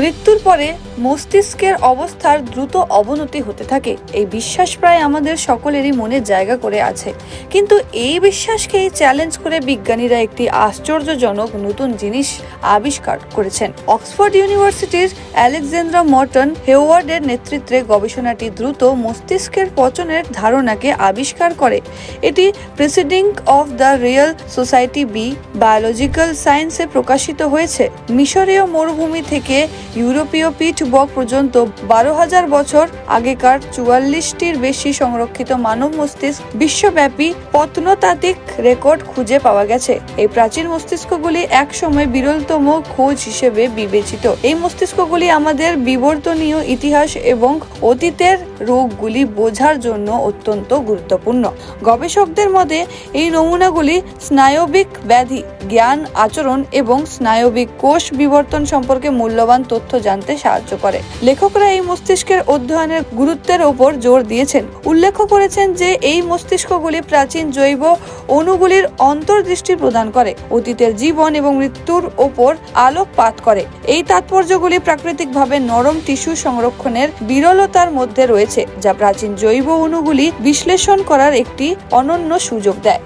মৃত্যুর পরে মস্তিষ্কের অবস্থার দ্রুত অবনতি হতে থাকে। এই বিশ্বাস প্রায় আমাদের সকলেরই মনে জায়গা করে আছে। কিন্তু এই বিশ্বাসকেই চ্যালেঞ্জ করে বিজ্ঞানীরা একটি আশ্চর্যজনক নতুন জিনিস আবিষ্কার করেছেন। অক্সফোর্ড ইউনিভার্সিটির অ্যালেকজান্দ্রা মর্টন হেওয়ার্ডের নেতৃত্বে গবেষণাটি দ্রুত মস্তিষ্কের পচনের ধারণাকে আবিষ্কার করে। এটি proceedings of the royal society B biological সায়েন্সে প্রকাশিত হয়েছে। মিশরীয় মরুভূমি থেকে ইউরোপীয় পিটবক পর্যন্ত বারো হাজার বছর আগেকার চুয়াল্লিশটির বেশি সংরক্ষিত মানব মস্তিষ্ক বিশ্বব্যাপী প্রত্নতাত্ত্বিক রেকর্ড খুঁজে পাওয়া গেছে। এই প্রাচীন মস্তিষ্কগুলি একসময় বিরলতম খোঁজ হিসেবে বিবেচিত। এই মস্তিষ্কগুলি আমাদের বিবর্তনীয় ইতিহাস এবং অতীতের রোগগুলি বোঝার জন্য অত্যন্ত গুরুত্বপূর্ণ। গবেষকদের মতে, এই নমুনাগুলি স্নায়বিক ব্যাধি, জ্ঞান, আচরণ এবং স্নায়বিক কোষ বিবর্তন সম্পর্কে মূল্যবান তথ্য জানতে সাহায্য করে। লেখকরা এই মস্তিষ্কের অধ্যয়নের গুরুত্বের ওপর জোর দিয়েছেন। উল্লেখ করেছেন যে, এই মস্তিষ্কগুলি প্রাচীন জৈব অণুগুলির অন্তর্দৃষ্টি প্রদান করে, অতীতের জীবন এবং মৃত্যুর ওপর আলোকপাত করে। এই তাৎপর্যগুলি প্রাকৃতিকভাবে নরম টিস্যু সংরক্ষণের বিরলতার মধ্যে রয়েছে, যা প্রাচীন জৈব অণুগুলি বিশ্লেষণ করার একটি অনন্য সুযোগ দেয়।